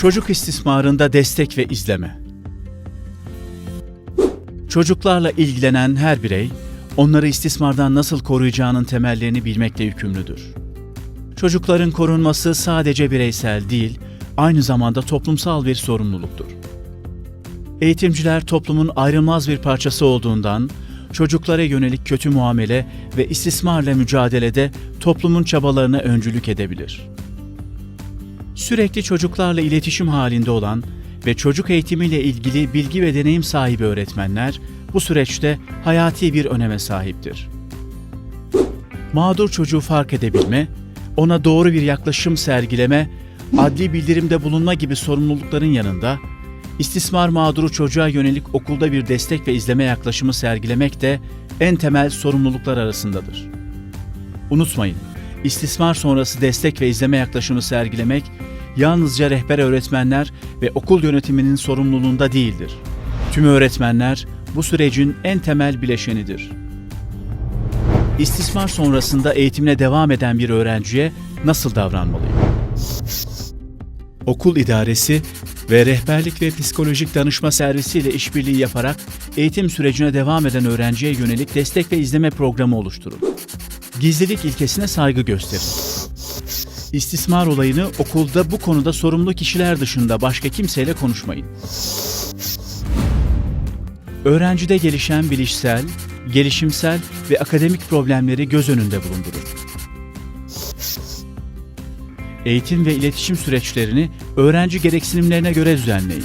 Çocuk istismarında destek ve izleme. Çocuklarla ilgilenen her birey, onları istismardan nasıl koruyacağının temellerini bilmekle yükümlüdür. Çocukların korunması sadece bireysel değil, aynı zamanda toplumsal bir sorumluluktur. Eğitimciler toplumun ayrılmaz bir parçası olduğundan, çocuklara yönelik kötü muamele ve istismarla mücadelede toplumun çabalarına öncülük edebilir. Sürekli çocuklarla iletişim halinde olan ve çocuk eğitimiyle ilgili bilgi ve deneyim sahibi öğretmenler bu süreçte hayati bir öneme sahiptir. Mağdur çocuğu fark edebilme, ona doğru bir yaklaşım sergileme, adli bildirimde bulunma gibi sorumlulukların yanında istismar mağduru çocuğa yönelik okulda bir destek ve izleme yaklaşımı sergilemek de en temel sorumluluklar arasındadır. Unutmayın, istismar sonrası destek ve izleme yaklaşımı sergilemek yalnızca rehber öğretmenler ve okul yönetiminin sorumluluğunda değildir. Tüm öğretmenler bu sürecin en temel bileşenidir. İstismar sonrasında eğitimine devam eden bir öğrenciye nasıl davranmalıyım? Okul idaresi ve rehberlik ve psikolojik danışma servisiyle işbirliği yaparak eğitim sürecine devam eden öğrenciye yönelik destek ve izleme programı oluşturun. Gizlilik ilkesine saygı gösterin. İstismar olayını okulda bu konuda sorumlu kişiler dışında başka kimseyle konuşmayın. Öğrencide gelişen bilişsel, gelişimsel ve akademik problemleri göz önünde bulundurun. Eğitim ve iletişim süreçlerini öğrenci gereksinimlerine göre düzenleyin.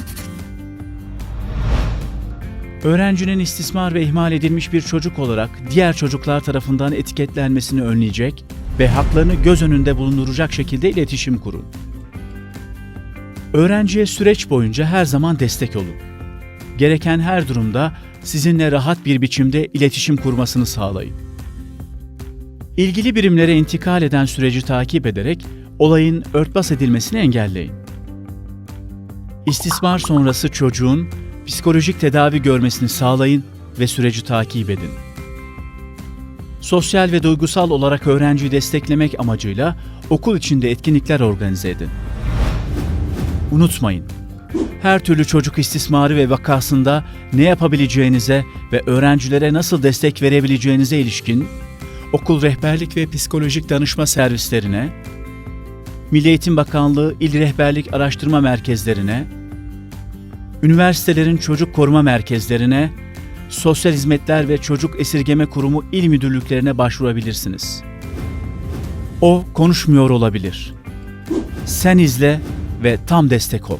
Öğrencinin istismar ve ihmal edilmiş bir çocuk olarak diğer çocuklar tarafından etiketlenmesini önleyecek ve haklarını göz önünde bulunduracak şekilde iletişim kurun. Öğrenciye süreç boyunca her zaman destek olun. Gereken her durumda sizinle rahat bir biçimde iletişim kurmasını sağlayın. İlgili birimlere intikal eden süreci takip ederek olayın örtbas edilmesini engelleyin. İstismar sonrası çocuğun psikolojik tedavi görmesini sağlayın ve süreci takip edin. Sosyal ve duygusal olarak öğrenciyi desteklemek amacıyla okul içinde etkinlikler organize edin. Unutmayın, her türlü çocuk istismarı ve vakasında ne yapabileceğinize ve öğrencilere nasıl destek verebileceğinize ilişkin okul rehberlik ve psikolojik danışma servislerine, Milli Eğitim Bakanlığı İl Rehberlik Araştırma Merkezlerine, üniversitelerin çocuk koruma merkezlerine, Sosyal Hizmetler ve Çocuk Esirgeme Kurumu il müdürlüklerine başvurabilirsiniz. O konuşmuyor olabilir. Sen izle ve tam destek ol.